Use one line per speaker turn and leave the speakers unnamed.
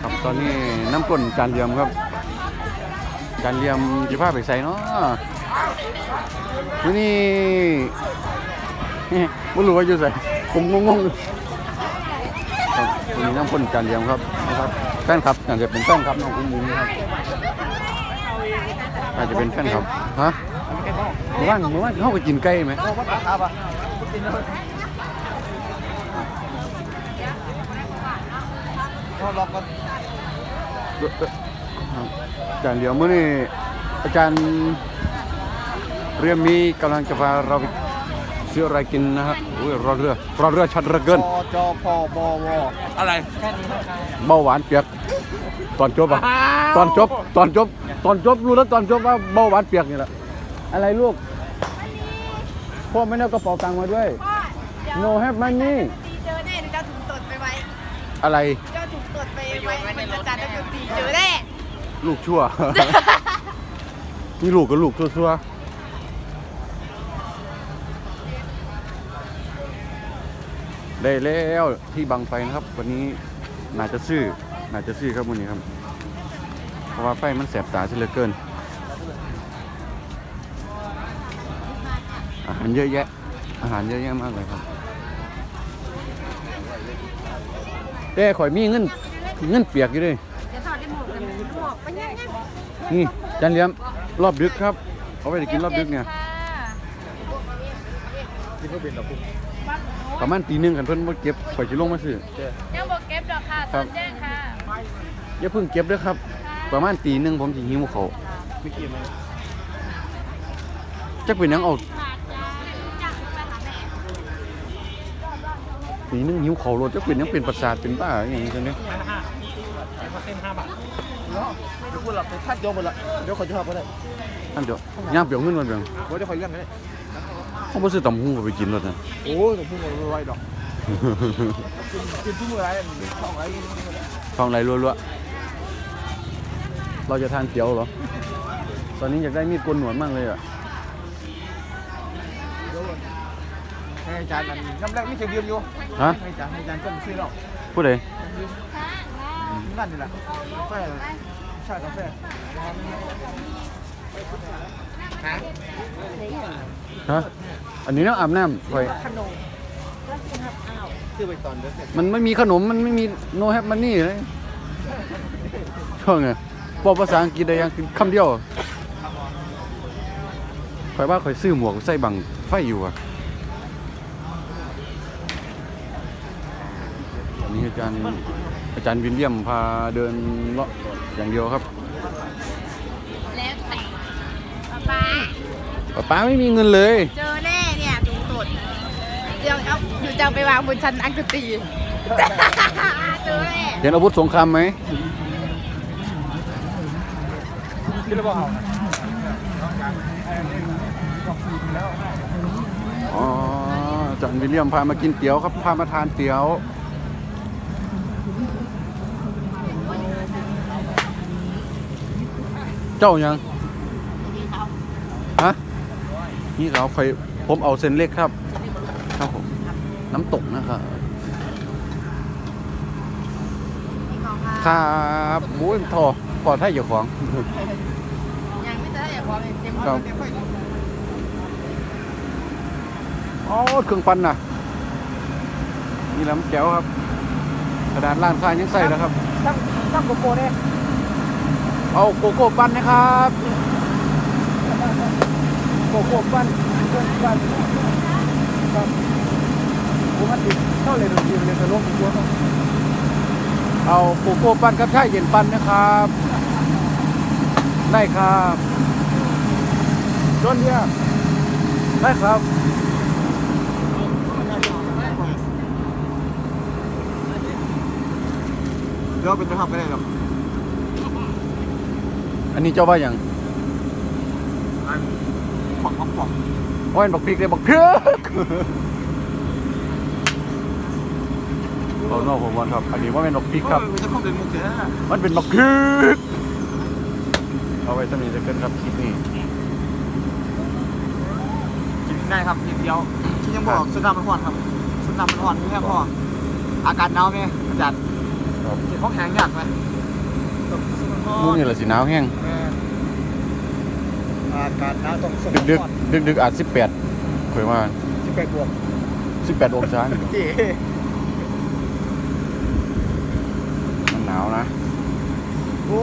ครับตอนนี้น้ำก้นจานเหลี่ยมครับจานเหลี่ยมจะพาไปใส่เนาะที่นี่ไม่รู้ว่าอยู่ใส่ผมงงๆครับวันนี้น้ำก้นจานเหลี่ยมครับนะครับแฟนครับอาจจะเป็นแฟนครับน้องอุ้งอิงนะครับอาจจะเป็นแฟนครับฮะเมื่อวานเมื่อวานเขาไปกินไก่ไหม
ครับอะก็ล็อกกัน
อาจารย์เดี๋ยวมื้อนี้อาจารย์เรียมมีกำลังจะพาเราไปซื้ออะไรกินนะครับอุ้ยรอเรือรอเรือชัดเหลือเกิน
ปจพบวอะไรแค่นี้นะครับ
เบาหวานเปียก ตอนจบอะตอนจบ ตอนจบ ตอนจบรู้แล้วตอนจบว่าเบาหวานเปียกนี่แหละอะไรลูกพ่อไม่ได้เอากระเป๋าตังค์มาด้วย no have money
ตีเจอแน่เจ้าถุงตดไปไว้
อะไร
เจ้าถุงตดไปไว้มันอาจารย์จะตีเจอแน่
ลูกชั่ว นี่ลูกกับลูกชั่วๆ ได้แล้วที่บังไฟนะครับ วันนี้น่าจะซื้อน่าจะซื้อครับวันนี้ครับ เพราะว่าไฟมันแสบตาเสียเหลือเกิน อาหารเยอะแยะ อาหารเยอะแยะมากเลยครับแต่ข่อยมีเงิน เงินเปียกอยู่ด้วย
เดี๋ยวถอดได้หมดเลยหมวกไปยังยัง
นี่จันเลี้ยมรอบดึกครับ เอาไปกินรอบดึกเนี่ย
ที่เขาเป็นดอกพุ่ม
ประมาณตีหนึงกันเพิ่นมาเก็บข่อยสิลงมาซื้อ
ยังบอกเก็บดอกค่ะ
ครับ
แจ้งค่ะ
อย่าเพิ่งเก็บเด้อครับ ประมาณตีหนึงผมสิหิวเขาว
ไม่กี่มั้ย
จักเป็นหยังเอา
ฝากจ้าจ้าไปหาแม่
ตีหนึงหิวเขาวรถจักเป็นหยังเป็นประสาทเป็นบ้าอหย่างนี้จังนี้
เส้นห้าบาทเดี๋ยวพูดหลับไปทัดโยมหมดละเดี๋ยวขอจะพาไปได้
อันเดียวย่างเปียวเงินมันเปียง
เดี๋ยวขอเลื่อนไปได้
เขาบ่ซื้อตำหูไปกินรถนะ
โอ้ยผมพูดมาร้อยดอกกินทุกมื้อไรช่องไร
ทองไหลรัวๆเราจะทานเตี๋ยวเหรอตอนนี้อยากได้มีดโกนหนวดมากเลยอะ
ให้อาจารย์อันน้ำแรกไม่เคยยืมอยู่
ฮะ
ให้อาจารย์ให้อาจารย์ต้นซื้อหรอก
ผู้ใด
นั่นนี่แหละกาแฟชาติกาแฟฮะ
ฮะอันนี้น้ำอาบน้ำข่อย
ซื้อไปตอนเดือน
มันไม่มีขนมมันไม่มี no have money เลยช่วงไงบอกภาษาอังกฤษได้ยังคำเดียวข่อยว่าข่อยซื้อหมวกใส่บังไฟอยู่อะ นนี้อาจารย์อาจารย์วินเลียมพาเดินเลาะอย่างเดียวครับ
แล้วแต่ป้า
ป๊าป๊าไม่มีเงินเลย
เจอแน่เนี่ยถุงตดเดี๋ยวเอาอยู่จะเอาไปวางบนชั้นอังกฤษตีเจอแน่
เห็นอาวุธสงครามไหม
คิดแล้วบอกเอา
อ๋ออาจารย์วิลเลียมพามากินเตี๋ยวครับพามาทานเตี๋ยว เจ้ายังฮะนี่เราคอยผมเอาเส้นเล็กครับ ครับผม น้ำตกนะครับครับบุ้ยทอปลอดให้เจ้าของ
ยังไม่ได้อย่าบอกเต็ม
ครับอ๋อเครื่องปั้นน่ะนี่แหล้วแก้วครับกระดานล่างข้างยังใส่แล้วครับ
ตั้งตั้งโกโก้เนี่ย
เอาโกโก้ปั้นนะครับ
โกโก้ปั้นโกโก้ปั้นครับผมติดเข้าเลยดนตรีเลยกระลกตัวเขา
เอาโกโก้ปั้นกับชาเย็นปั้นนะครับได้ครับจนเนี่ยได้ครับ
เดี๋ยวเป็นไปทำก็ได้หรอก
อันนี้เจ้าว่าอย่าง
อันของของของ
โอ้ยบักพริกเลยบักเพือกขอนอกผมวันครับ อันนี้ว่าเป็นบักพริกครับ
ไม่ใช่ข้อเดินมุกเสียนะ
มันเป็นบักพริก เอาไว้สมีจะเกินครับคลิปนี้
กินได้ครับนิดเดียวที่ยังบอกสุดน้ำมันหวานครับสุดน้ำมันหวานแค่พออากาศหนาวไหมอาจารย์
ครับ
กินของแข็งยากไหม
นู่นนี่แหละสิหนาวแห้ง
เอออากาศหนาวต้องส
ดึกดึกดึกดึกๆอาจสิบแปดเคยว่า
สิบแปดบวก
สิบแปดองศา
เจ๊
มันหนาวนะ
โอ้